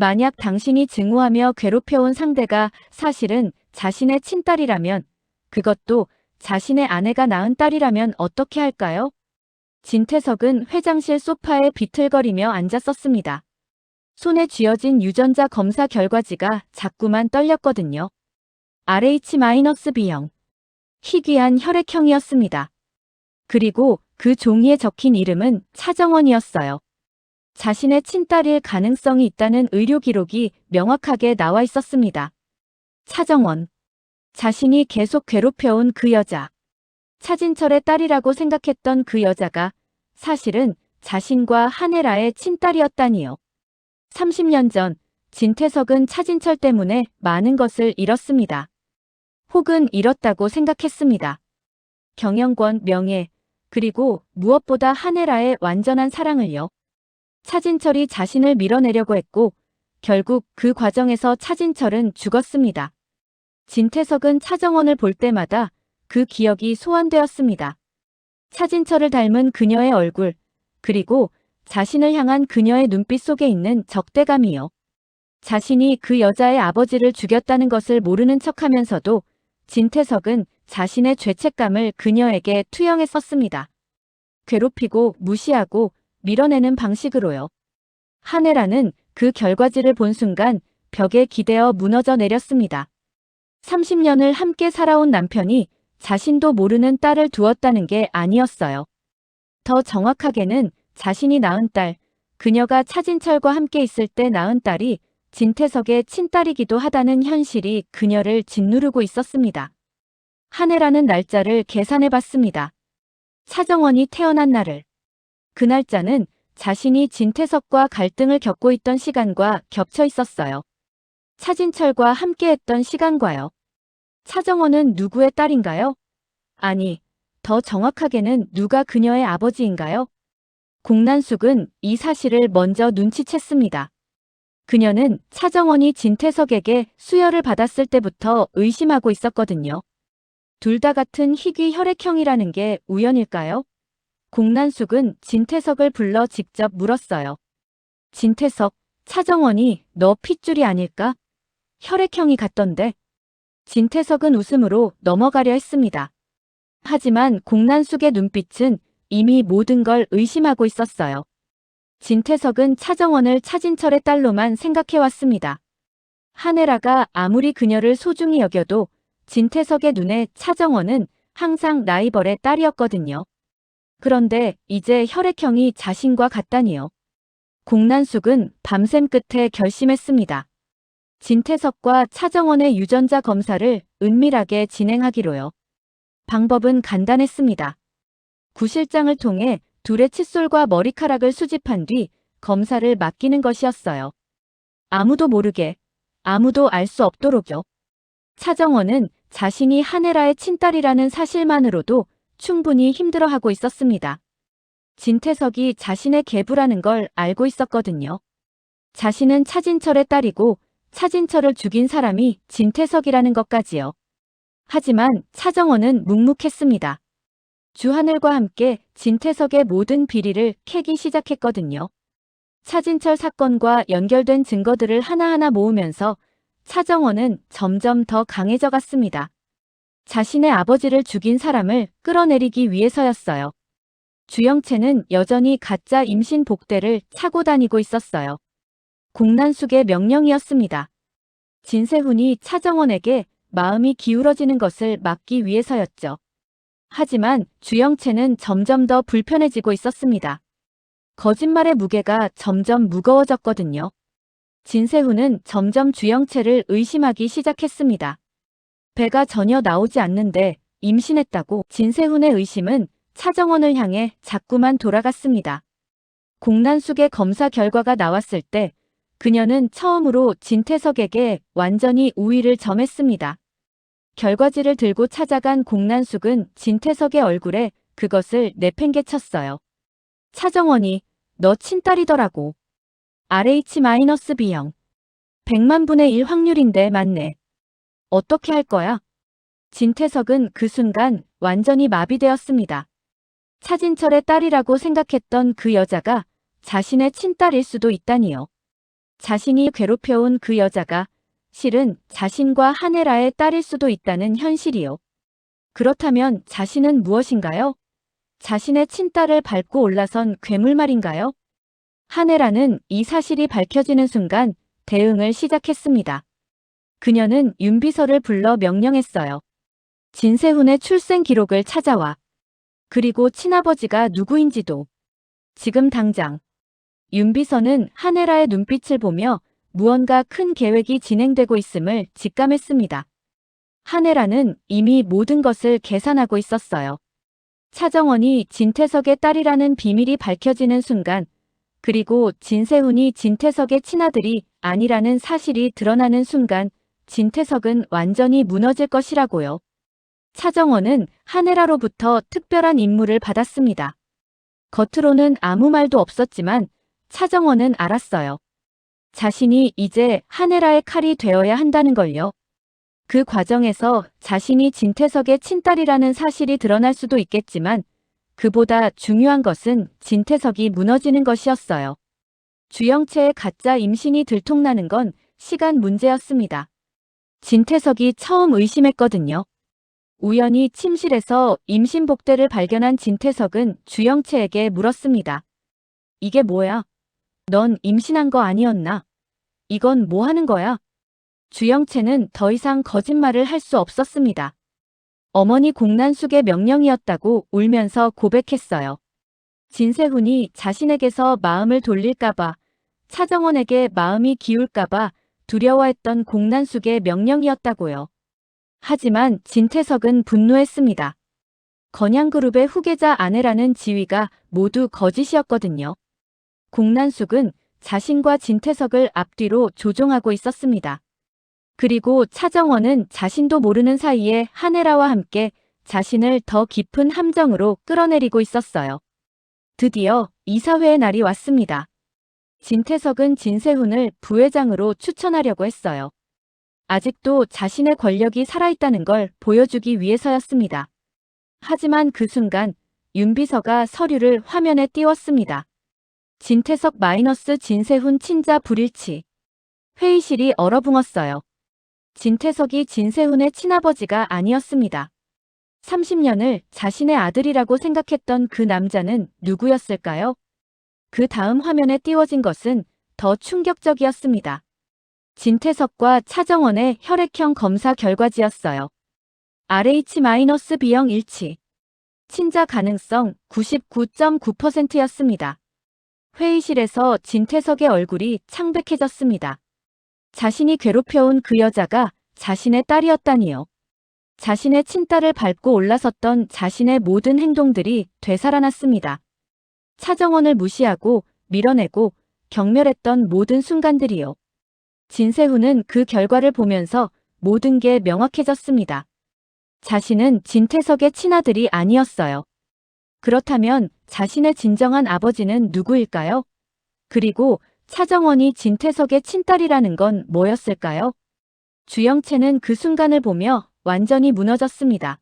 만약 당신이 증오하며 괴롭혀온 상대가 사실은 자신의 친딸이라면 그것도 자신의 아내가 낳은 딸이라면 어떻게 할까요? 진태석은 회장실 소파에 비틀거리며 앉았었습니다. 손에 쥐어진 유전자 검사 결과지가 자꾸만 떨렸거든요. RH-B형. 희귀한 혈액형이었습니다. 그리고 그 종이에 적힌 이름은 차정원이었어요. 자신의 친딸일 가능성이 있다는 의료 기록이 명확하게 나와 있었습니다. 차정원. 자신이 계속 괴롭혀온 그 여자. 차진철의 딸이라고 생각했던 그 여자가 사실은 자신과 한혜라의 친딸이었다니요. 30년 전 진태석은 차진철 때문에 많은 것을 잃었습니다. 혹은 잃었다고 생각했습니다. 경영권, 명예, 그리고 무엇보다 한혜라의 완전한 사랑을요. 차진철이 자신을 밀어내려고 했고 결국 그 과정에서 차진철은 죽었습니다. 진태석은 차정원을 볼 때마다 그 기억이 소환되었습니다. 차진철을 닮은 그녀의 얼굴, 그리고 자신을 향한 그녀의 눈빛 속에 있는 적대감이요. 자신이 그 여자의 아버지를 죽였다는 것을 모르는 척하면서도 진태석은 자신의 죄책감을 그녀에게 투영했었습니다. 괴롭히고 무시하고 밀어내는 방식으로요. 한혜라는 그 결과지를 본 순간 벽에 기대어 무너져 내렸습니다. 30년을 함께 살아온 남편이 자신도 모르는 딸을 두었다는 게 아니었어요. 더 정확하게는 자신이 낳은 딸, 그녀가 차진철과 함께 있을 때 낳은 딸이 진태석의 친딸이기도 하다는 현실이 그녀를 짓누르고 있었습니다. 한 해라는 날짜를 계산해 봤습니다. 차정원이 태어난 날을. 그 날짜는 자신이 진태석과 갈등을 겪고 있던 시간과 겹쳐 있었어요. 차진철과 함께했던 시간과요. 차정원은 누구의 딸인가요? 아니, 더 정확하게는 누가 그녀의 아버지인가요? 공난숙은 이 사실을 먼저 눈치챘습니다. 그녀는 차정원이 진태석에게 수혈을 받았을 때부터 의심하고 있었거든요. 둘 다 같은 희귀 혈액형이라는 게 우연일까요? 공난숙은 진태석을 불러 직접 물었어요. 진태석, 차정원이 너 핏줄이 아닐까? 혈액형이 같던데. 진태석은 웃음으로 넘어가려 했습니다. 하지만 공난숙의 눈빛은 이미 모든 걸 의심하고 있었어요. 진태석은 차정원을 차진철의 딸로만 생각해왔습니다. 한혜라가 아무리 그녀를 소중히 여겨도 진태석의 눈에 차정원은 항상 라이벌의 딸이었거든요. 그런데 이제 혈액형이 자신과 같다니요. 공난숙은 밤샘 끝에 결심했습니다. 진태석과 차정원의 유전자 검사를 은밀하게 진행하기로요. 방법은 간단했습니다. 구실장을 통해 둘의 칫솔과 머리카락을 수집한 뒤 검사를 맡기는 것이었어요. 아무도 모르게, 아무도 알 수 없도록요. 차정원은 자신이 한혜라의 친딸이라는 사실만으로도 충분히 힘들어하고 있었습니다. 진태석이 자신의 계부라는 걸 알고 있었거든요. 자신은 차진철의 딸이고 차진철을 죽인 사람이 진태석이라는 것까지요. 하지만 차정원은 묵묵했습니다. 주하늘과 함께 진태석의 모든 비리를 캐기 시작했거든요. 차진철 사건과 연결된 증거들을 하나하나 모으면서 차정원은 점점 더 강해져 갔습니다. 자신의 아버지를 죽인 사람을 끌어내리기 위해서였어요. 주영채는 여전히 가짜 임신 복대를 차고 다니고 있었어요. 공난숙의 명령이었습니다. 진세훈이 차정원에게 마음이 기울어지는 것을 막기 위해서였죠. 하지만 주영채는 점점 더 불편해지고 있었습니다. 거짓말의 무게가 점점 무거워졌거든요. 진세훈은 점점 주영채를 의심하기 시작했습니다. 배가 전혀 나오지 않는데 임신했다고 진세훈의 의심은 차정원을 향해 자꾸만 돌아갔습니다. 공난숙의 검사 결과가 나왔을 때 그녀는 처음으로 진태석에게 완전히 우위를 점했습니다. 결과지를 들고 찾아간 공난숙은 진태석의 얼굴에 그것을 내팽개쳤어요. 차정원이 너 친딸이더라고. RH-B형. 100만 분의 1 확률인데 맞네. 어떻게 할 거야? 진태석은 그 순간 완전히 마비되었습니다. 차진철의 딸이라고 생각했던 그 여자가 자신의 친딸일 수도 있다니요. 자신이 괴롭혀온 그 여자가 실은 자신과 하네라의 딸일 수도 있다는 현실이요. 그렇다면 자신은 무엇인가요? 자신의 친딸을 밟고 올라선 괴물 말인가요? 하네라는 이 사실이 밝혀지는 순간 대응을 시작했습니다. 그녀는 윤비서를 불러 명령했어요. 진세훈의 출생 기록을 찾아와. 그리고 친아버지가 누구인지도. 지금 당장. 윤비서는 하네라의 눈빛을 보며 무언가 큰 계획이 진행되고 있음을 직감했습니다. 하네라는 이미 모든 것을 계산하고 있었어요. 차정원이 진태석의 딸이라는 비밀이 밝혀지는 순간, 그리고 진세훈이 진태석의 친아들이 아니라는 사실이 드러나는 순간, 진태석은 완전히 무너질 것이라고요. 차정원은 하네라로부터 특별한 임무를 받았습니다. 겉으로는 아무 말도 없었지만 차정원은 알았어요. 자신이 이제 하네라의 칼이 되어야 한다는 걸요. 그 과정에서 자신이 진태석의 친딸이라는 사실이 드러날 수도 있겠지만 그보다 중요한 것은 진태석이 무너지는 것이었어요. 주영채의 가짜 임신이 들통나는 건 시간 문제였습니다. 진태석이 처음 의심했거든요. 우연히 침실에서 임신 복대를 발견한 진태석은 주영채에게 물었습니다. 이게 뭐야? 넌 임신한 거 아니었나? 이건 뭐 하는 거야? 주영채는 더 이상 거짓말을 할 수 없었습니다. 어머니 공난숙의 명령이었다고 울면서 고백했어요. 진세훈이 자신에게서 마음을 돌릴까봐, 차정원에게 마음이 기울까봐 두려워했던 공난숙의 명령이었다고요. 하지만 진태석은 분노했습니다. 건양그룹의 후계자 아내라는 지위가 모두 거짓이었거든요. 공난숙은 자신과 진태석을 앞뒤로 조종하고 있었습니다. 그리고 차정원은 자신도 모르는 사이에 하네라와 함께 자신을 더 깊은 함정으로 끌어내리고 있었어요. 드디어 이사회의 날이 왔습니다. 진태석은 진세훈을 부회장으로 추천하려고 했어요. 아직도 자신의 권력이 살아있다는 걸 보여주기 위해서였습니다. 하지만 그 순간 윤비서가 서류를 화면에 띄웠습니다. 진태석 마이너스 진세훈 친자 불일치. 회의실이 얼어붕었어요. 진태석이 진세훈의 친아버지가 아니었습니다. 30년을 자신의 아들이라고 생각했던 그 남자는 누구였을까요? 그 다음 화면에 띄워진 것은 더 충격적이었습니다. 진태석과 차정원의 혈액형 검사 결과지였어요. RH-B형 일치. 친자 가능성 99.9%였습니다. 회의실에서 진태석의 얼굴이 창백해졌습니다. 자신이 괴롭혀온 그 여자가 자신의 딸이었다니요. 자신의 친딸을 밟고 올라섰던 자신의 모든 행동들이 되살아났습니다. 차정원을 무시하고 밀어내고 경멸했던 모든 순간들이요. 진세훈은 그 결과를 보면서 모든 게 명확해졌습니다. 자신은 진태석의 친아들이 아니었어요. 그렇다면 자신의 진정한 아버지는 누구일까요? 그리고 차정원이 진태석의 친딸이라는 건 뭐였을까요? 주영채는 그 순간을 보며 완전히 무너졌습니다.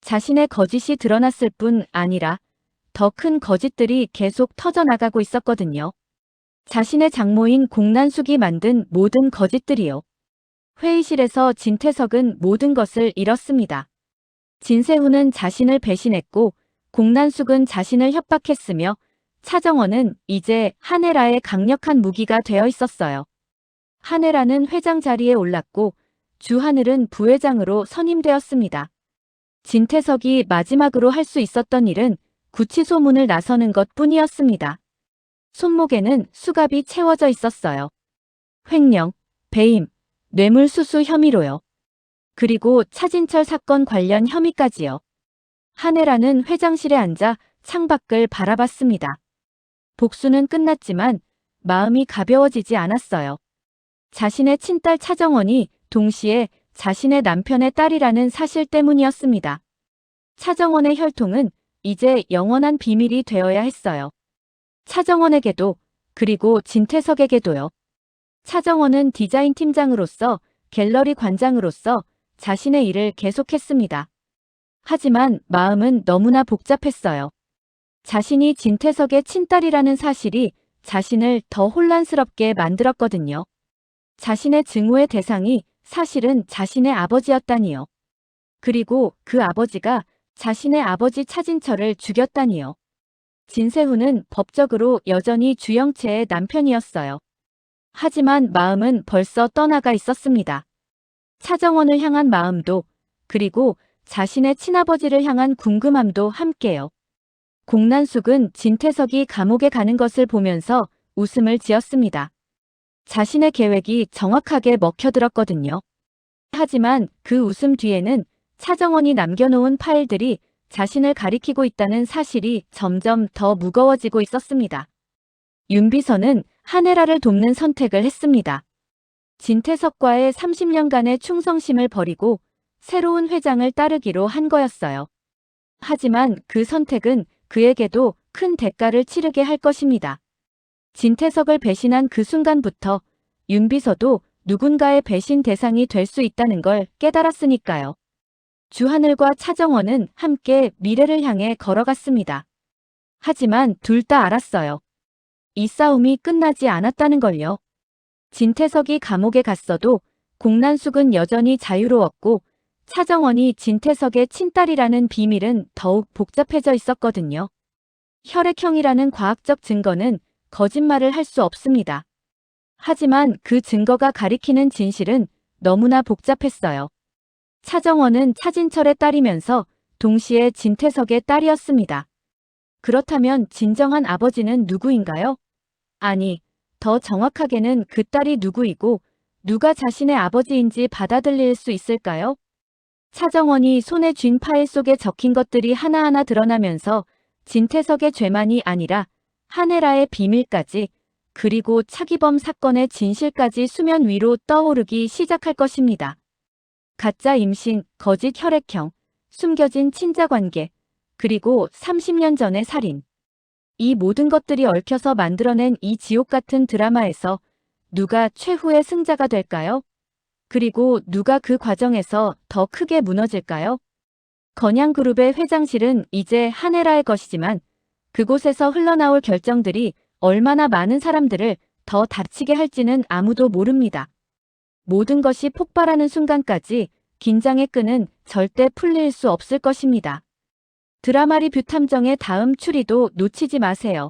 자신의 거짓이 드러났을 뿐 아니라 더 큰 거짓들이 계속 터져나가고 있었거든요. 자신의 장모인 공난숙이 만든 모든 거짓들이요. 회의실에서 진태석은 모든 것을 잃었습니다. 진세훈은 자신을 배신했고 공난숙은 자신을 협박했으며 차정원은 이제 하네라의 강력한 무기가 되어 있었어요. 하네라는 회장 자리에 올랐고 주하늘은 부회장으로 선임되었습니다. 진태석이 마지막으로 할 수 있었던 일은 구치소문을 나서는 것 뿐이었습니다. 손목에는 수갑이 채워져 있었어요. 횡령, 배임, 뇌물수수 혐의로요. 그리고 차진철 사건 관련 혐의까지요. 하네라는 회장실에 앉아 창밖을 바라봤습니다. 복수는 끝났지만 마음이 가벼워지지 않았어요. 자신의 친딸 차정원이 동시에 자신의 남편의 딸이라는 사실 때문이었습니다. 차정원의 혈통은 이제 영원한 비밀이 되어야 했어요. 차정원에게도 그리고 진태석에게도요. 차정원은 디자인 팀장으로서 갤러리 관장으로서 자신의 일을 계속했습니다. 하지만 마음은 너무나 복잡했어요. 자신이 진태석의 친딸이라는 사실이 자신을 더 혼란스럽게 만들었거든요. 자신의 증오의 대상이 사실은 자신의 아버지였다니요. 그리고 그 아버지가 자신의 아버지 차진철을 죽였다니요. 진세훈은 법적으로 여전히 주영채의 남편이었어요. 하지만 마음은 벌써 떠나가 있었습니다. 차정원을 향한 마음도 그리고 자신의 친아버지를 향한 궁금함도 함께요. 공난숙은 진태석이 감옥에 가는 것을 보면서 웃음을 지었습니다. 자신의 계획이 정확하게 먹혀들었거든요. 하지만 그 웃음 뒤에는 차정원이 남겨놓은 파일들이 자신을 가리키고 있다는 사실이 점점 더 무거워지고 있었습니다. 윤비서는 한혜라를 돕는 선택을 했습니다. 진태석과의 30년간의 충성심을 버리고 새로운 회장을 따르기로 한 거였어요. 하지만 그 선택은 그에게도 큰 대가를 치르게 할 것입니다. 진태석을 배신한 그 순간부터 윤비서도 누군가의 배신 대상이 될 수 있다는 걸 깨달았으니까요. 주하늘과 차정원은 함께 미래를 향해 걸어갔습니다. 하지만 둘 다 알았어요. 이 싸움이 끝나지 않았다는 걸요. 진태석이 감옥에 갔어도 공난숙은 여전히 자유로웠고 차정원이 진태석의 친딸이라는 비밀은 더욱 복잡해져 있었거든요. 혈액형이라는 과학적 증거는 거짓말을 할 수 없습니다. 하지만 그 증거가 가리키는 진실은 너무나 복잡했어요. 차정원은 차진철의 딸이면서 동시에 진태석의 딸이었습니다. 그렇다면 진정한 아버지는 누구인가요? 아니, 더 정확하게는 그 딸이 누구이고 누가 자신의 아버지인지 받아들일 수 있을까요? 차정원이 손에 쥔 파일 속에 적힌 것들이 하나하나 드러나면서 진태석의 죄만이 아니라 한혜라의 비밀까지 그리고 차기범 사건의 진실까지 수면 위로 떠오르기 시작할 것입니다. 가짜 임신, 거짓 혈액형, 숨겨진 친자관계, 그리고 30년 전의 살인. 이 모든 것들이 얽혀서 만들어낸 이 지옥 같은 드라마에서 누가 최후의 승자가 될까요? 그리고 누가 그 과정에서 더 크게 무너질까요? 건양그룹의 회장실은 이제 한혜라의 것이지만 그곳에서 흘러나올 결정들이 얼마나 많은 사람들을 더 다치게 할지는 아무도 모릅니다. 모든 것이 폭발하는 순간까지 긴장의 끈은 절대 풀릴 수 없을 것입니다. 드라마 리뷰 탐정의 다음 추리도 놓치지 마세요.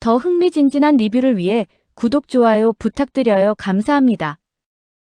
더 흥미진진한 리뷰를 위해 구독, 좋아요 부탁드려요. 감사합니다.